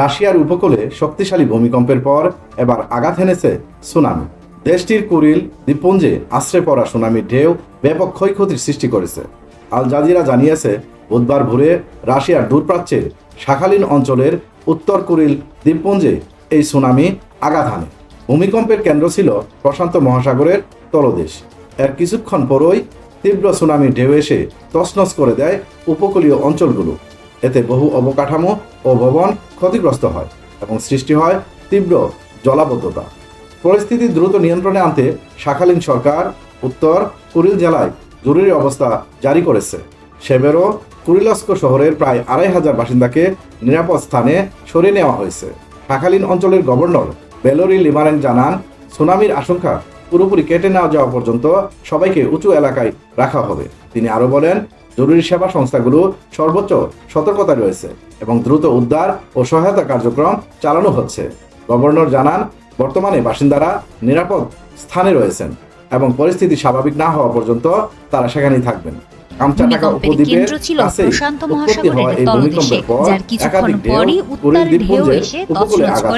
রাশিয়ার উপকূলে শক্তিশালী ভূমিকম্পের পর এবার আঘাত হেনেছে সুনামি। দেশটির কুরিল দ্বীপপুঞ্জে আশ্রে পড়া সুনামির ঢেউ ব্যাপক ক্ষয়ক্ষতির সৃষ্টি করেছে। আল জাজিরা জানিয়েছে, বুধবার ভোরে রাশিয়ার দূরপ্রাচ্যের শাখালিন অঞ্চলের উত্তর কুরিল দ্বীপপুঞ্জে এই সুনামি আঘাত হানে। ভূমিকম্পের কেন্দ্র ছিল প্রশান্ত মহাসাগরের তলদেশ। এর কিছুক্ষণ পরই তীব্র সুনামির ঢেউ এসে তছনছ করে দেয় উপকূলীয় অঞ্চলগুলো। এতে বহু অবকাঠামো ও ভবন ক্ষতিগ্রস্ত হয় এবং সৃষ্টি হয় তীব্র জলাবদ্ধতা। পরিস্থিতি দ্রুত নিয়ন্ত্রণে আনতে শাখালীন সরকার উত্তর কুরিল জেলায় জরুরি অবস্থা জারি করেছে। সেবেরও কুরিলস্ক শহরের প্রায় আড়াই হাজার বাসিন্দাকে নিরাপদ স্থানে সরিয়ে নেওয়া হয়েছে। শাখালীন অঞ্চলের গভর্নর বেলোরি লিমারেন জানান, সুনামির আশঙ্কা পুরোপুরি কেটে নেওয়া যাওয়া পর্যন্ত সবাইকে উঁচু এলাকায় রাখা হবে। তিনি আরও বলেন জরুরি সেবা সংস্থাগুলো সর্বোচ্চ সতর্কতা রয়েছে এবং দ্রুত উদ্ধার ও সহায়তা কার্যক্রম চালানো হচ্ছে। গভর্নর জানান বর্তমানে বাসিন্দারা নিরাপদ স্থানে রয়েছেন এবং পরিস্থিতি স্বাভাবিক না হওয়া পর্যন্ত তারা সেখানেই থাকবেন। কামচাটাকা উপদ্বীপের উৎপত্তি হওয়া এই ভূমিকম্পের পর একাধিক ঢেউ এসে উপকূলে আঘাত